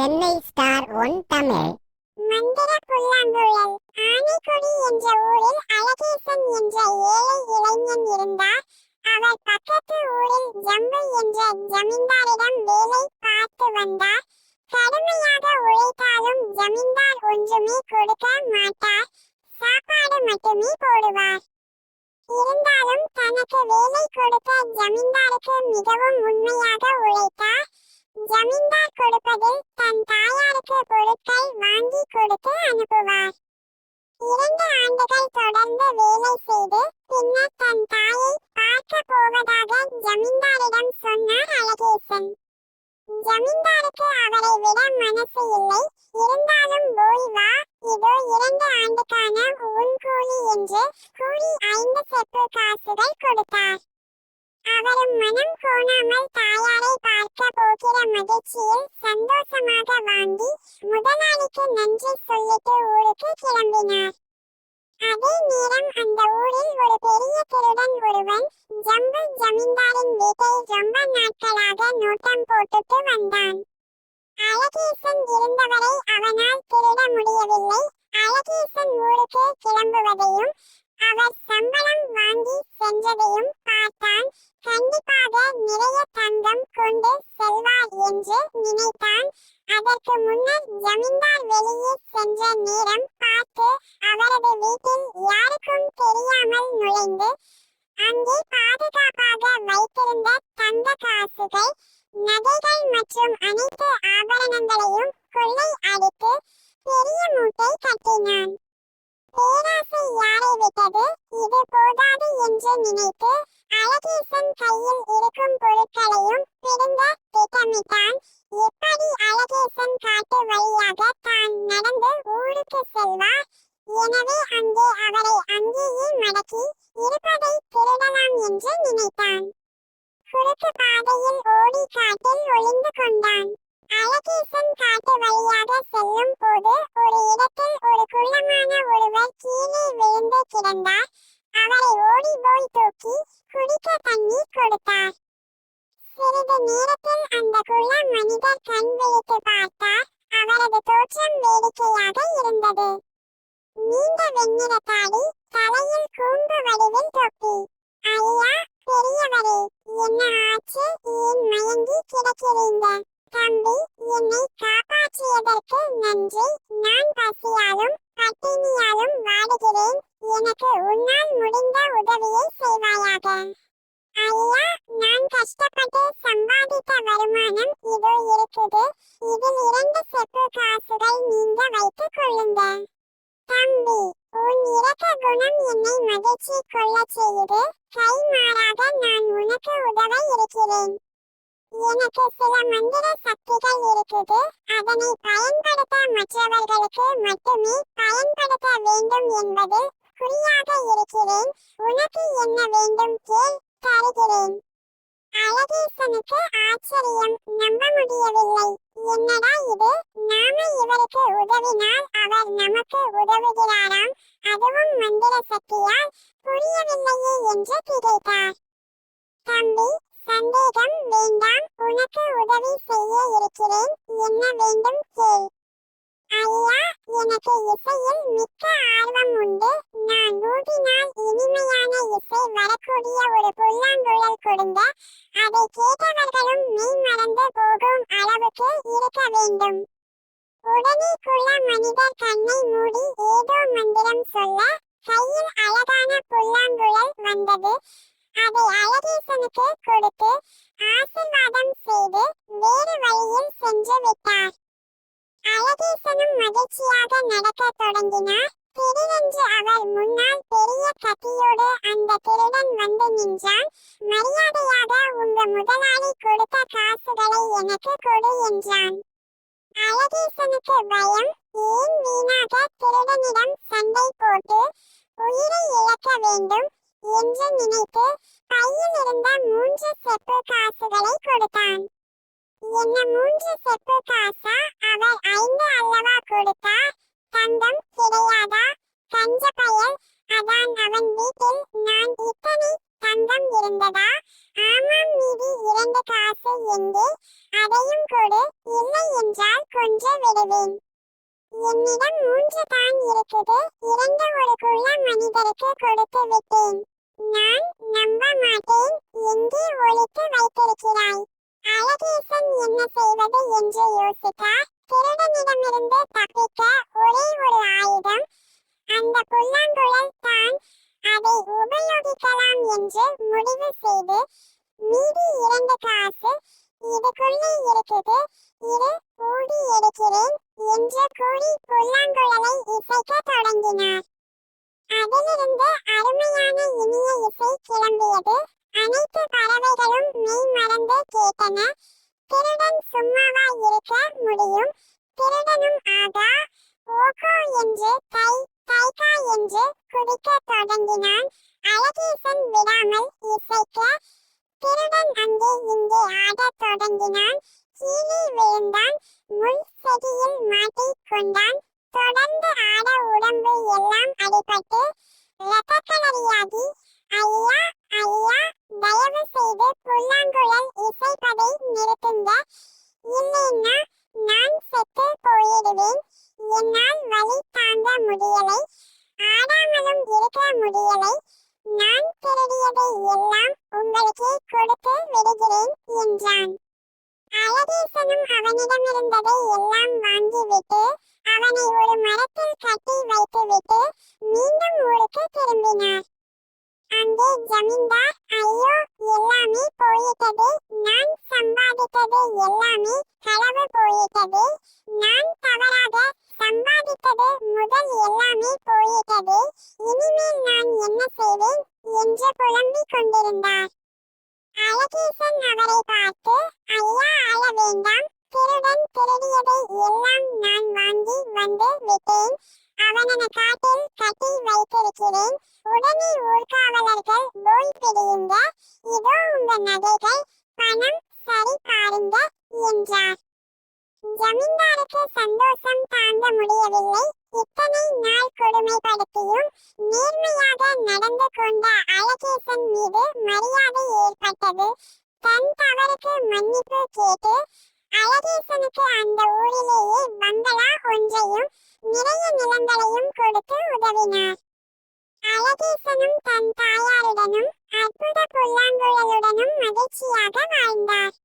Chennai star one Tamil. மந்திர புல்லாங்குழல் ஆனைக்குடி என்ற ஊரில் அழகேசன் என்ற ஏழை இளைஞன் இருந்தார். அவர் பக்கத்து ஊரில் ஜம்பு என்ற ஜமீன்தாரிடம் வேலை பார்த்து வந்தார். கடுமையாக உழைத்தாலும் ஜமீன்தார் ஒன்றுமே கொடுக்க மாட்டார். சாப்பாடு மட்டுமே போடுவார். இருந்தாலும் தனக்கு வேலை கொடுத்த ஜமீன்தாருக்கு மிகவும் உண்மையாக உழைத்தார். ஜமீன்தார் கொடுப்பதில் தன் தாயாருக்கு பொருட்கள் வாங்கி கொடுத்து அனுப்புவார். இரண்டு ஆண்டுகள் தொடர்ந்து வேலை செய்து பின்னர் தன் தாயை பார்க்க போவதாக ஜமீன்தாரிடம் சொன்னார் அழகேசன். ஜமீன்தாருக்கு அவரை விட மனசு இல்லை. இருந்தாலும் போய் வா இதோ இரண்டு ஆண்டுக்கான உன் கூலி என்று கூலி ஐந்து செப்பு காசுகள் கொடுத்தார். அவரும் மனம் கோணாமல் தாயாரை பார்க்க மகிழ்ச்சியில் சந்தோஷமாக வாங்கி முதலாளிக்கு நன்றி சொல்லிட்டு ஊருக்கு கிளம்பினார். அதே நேரம் அந்த ஊரில் ஒரு பெரிய திருடன் ஒருவன் ஜம்பு ஜமீன்தாரின் வீட்டை ரொம்ப நாட்களாக நோட்டம் போட்டுட்டு வந்தான். அழகேசன் இருந்தவரை அவனால் திருட முடியவில்லை. அழகேசன் ஊருக்கு கிளம்புவதையும் அவர் சம்பளம் வாங்கி சென்றதையும் பார்த்தான். கண்டிப்பாக நிறைய தங்கம் கொண்டு செல்வார் என்று நினைத்தான். அதற்கு முன்னர் ஜமீன்தார் வெளியே சென்ற நேரம் பார்த்து அவரது வீட்டில் யாருக்கும் தெரியாமல் நுழைந்து அங்கே பாதுகாப்பாக வைத்திருந்த தங்க காசுகள் நகைகள் மற்றும் அனைத்து ஆபரணங்களையும் கொள்ளை அடித்து பெரிய மூட்டை கட்டினான். பேராசை யாரை விட்டது? இது போதாது என்று நினைத்து அழகேசன் கையில் இருக்கும் பொருட்களையும் பிடுங்க திட்டமிட்டான். எப்படி அழகேசன் காட்டு வழியாக தான் நடந்து ஊருக்கு செல்வார்? எனவே அங்கே அவரை அங்கேயே மடக்கி இருப்பதை திருடலாம் என்று நினைத்தான். குறுக்கு பாதையில் ஓடி காட்டில் ஒளிந்து கொண்டான். அழகேசன் காட்டு வழியாக செல்லும் போது ஒரு இடத்தில் ஒரு குள்ளமான ஒருவர் கீழே விழுந்து கிடந்தார். அவரை ஓடி போய் தூக்கி குடிக்க தண்ணீர் கொடுத்தார். சிறிது நேரத்தில் அந்த குள்ள மனிதர் கண் விழித்து பார்த்தார். அவரது தோற்றம் வேடிக்கையாக இருந்தது. நீண்ட வெண்ணிற தாடி தலையில் கூம்பு வடிவில் தொப்பி. ஐயா பெரியவரே என்ன ஆச்சு? ஏன் மயங்கி கிடக்கிறீங்க? தம்பி என்னை காப்பாற்றியதற்கு நன்றி. நான் பசியாலும் பட்டினியாலும் வாடுகிறேன். எனக்கு உன்னால் முடிந்த உதவியை செய்வாயாக. ஐயா நான் கஷ்டப்பட்டு சம்பாதித்த வருமானம் இதோ இருக்குது. இதில் இரண்டு செப்பு காசுகள் நீங்க வைத்துக் கொள்ளுங்க. தம்பி உன் இரக்க குணம் என்னை மகிழ்ச்சி கொள்ள செய்து கை மாறாக நான் உனக்கு உதவ இருக்கிறேன். எனக்கு சில மந்திர சக்திகள் இருக்குது. அதனை பயன்படுத்த மற்றவர்களுக்கு மட்டுமே பயன்படுத்த வேண்டும் என்பது குறியாக இருக்கிறேன். உனக்கு என்ன வேண்டும் கேள் தருகிறேன். அழகேசனுக்கு ஆச்சரியம். நம்ப முடியவில்லை. என்னடா இது? நாம இவருக்கு உதவினால் அவர் நமக்கு உதவுகிறாராம். அதுவும் மந்திர சக்தியால் புரியவில்லையே என்று திகைத்தார். தம்பி சந்தேகம் வேண்டாம். உனக்கு உதவி செய்ய இருக்கிறேன். என்ன வேண்டும் கேள். ஐயா எனக்கு இசையில் மிக்க ஆர்வம் உண்டு. நான் ஊதினால் இனிமையான இசை வரக்கூடிய ஒரு புல்லாங்குழல் கொடுங்க அதை கேட்டவர்களும் மெய் மறந்து போகும் அளவுக்கு இருக்க வேண்டும். உடனே குள்ள மனிதர் கண்ணை மூடி ஏதோ மந்திரம் சொல்ல கையில் அழகான புல்லாங்குழல் வந்தது. அதை அழகேசனுக்கு கொடுத்து ஆசிர்வாதம் செய்து வேறு வழியில் சென்று விட்டார். அழகேசனும் மகிழ்ச்சியாக நடக்க தொடங்கினார். திடீரென்று அவர் முன்னால் பெரிய கத்தியோடு அந்த திருடன் வந்து நின்றான். மரியாதையாக உங்க முதலாளி கொடுத்த காசுகளை எனக்கு கொடு என்றான். அழகேசனுக்கு பயம். ஏன் வீணாக திருடனிடம் சண்டை போட்டு உயிரை இழக்க வேண்டும்? என்று நினைத்து பையில் இருந்த மூன்று செப்பு காசுகளை கொடுத்தான். என்ன மூன்று செப்பு காசா? அவர் ஐந்து அல்லவா கொடுத்தார்? தங்கம் கிடையாதா? கஞ்ச பயல் அதான் அவன் வீட்டில் நான் இத்தனை தங்கம் இருந்ததா ஆமாம் மீதி இரண்டு காசு எங்கே அதையும் கொடு இல்லை என்றால் கொன்று விடுவேன் என்னிடம் மூன்று தான் இருக்குது இரண்டு ஒரு குள்ள மனிதருக்கு கொடுத்து விட்டேன். நான் நம்ப மாட்டேன் எங்கே ஒழித்து வைத்திருக்கிறாய்? அழகேசன் என்ன செய்வது என்று யோசித்தார். திருடனிடமிருந்து தப்பிக்க ஒரே ஒரு ஆயுதம். அந்த புல்லாங்குழல் தான் அதை உபயோகிக்கலாம் என்று முடிவு அதிலிருந்து அருமையான இனிய இசை கிளம்பியது. அனைத்து பறவைகளும் மெய் மறந்து கேட்டன. திருடன் சும்மாவா இருக்க முடியும். திருடனும் ஆகா. ஓகோ என்று கை கைகா என்று குடிக்க தொடங்கினான். அழகேசன் விடாமல் இசைக்க. திருடன் அங்கே இங்கே ஆடத் தொடங்கினான். கீழே விழுந்தான். முள் செடியில் மாட்டிக் கொண்டான். தொடர்ந்து ஆட உடம்பு எல்லாம் அடிபட்டு ரத்தக்கலரியாகி ஐயா ஐயா தயவு செய்து புல்லாங்குழல் இசைப்பதை நிறுத்துங்க. இல்லைன்னா நான் செத்து போயிடுவேன். என்னால் வலி தாங்க முடியலை. ஆடாமலும் இருக்க முடியலை. நான் திருடியதை எல்லாம் உங்களுக்கே கொடுத்து விடுகிறேன் என்றான். அழகேசனும் அவனிடமிருந்ததை எல்லாம் வாங்கிவிட்டு அவனை ஒரு மரத்தில் கட்டி வைத்துவிட்டு மீண்டும் ஊருக்கு திரும்பினார் அங்கே ஜமீன்தார் ஐயோ எல்லாமே போயிட்டது நான் சம்பாதித்தது எல்லாமே களவு போயிட்டது நான் தவறாக சம்பாதித்தது முதல் எல்லாமே போயிட்டது. இனிமேல் நான் என்ன செய்வேன்? என்று புலம்பிக் கொண்டிருந்தார். அழகேசன் அவரை பார்த்து ஐயா அழ வேண்டாம். திருடன் திருடியதை எல்லாம் நான் வாங்கி வந்து விட்டேன். அவனன காட்டில் கட்டி வைத்திருக்கிறேன். உடனே ஊர்காவலர்கள் போய் பிடியுங்க. இதோ உங்க நகைகள். பணம் சரி பாருங்க என்றார். ஜமீன்தாருக்கு சந்தோஷம் தாங்க முடியவில்லை. இத்தனை நாள் கொடுமைப்படுத்தியும் நேர்மையாக நடந்து கொண்ட அலகேசன் மீது மரியாதை ஏற்பட்டது. தன் தவறுக்கு மன்னிப்பு கேட்டு அழகேசனுக்கு அந்த ஊரிலேயே பங்களா ஒன்றையும் நிறைய நிலங்களையும் கொடுத்து உதவினார். அழகேசனும் தன் தாயாருடனும் அற்புத புல்லாங்குழலுடனும் மகிழ்ச்சியாக வாழ்ந்தார்.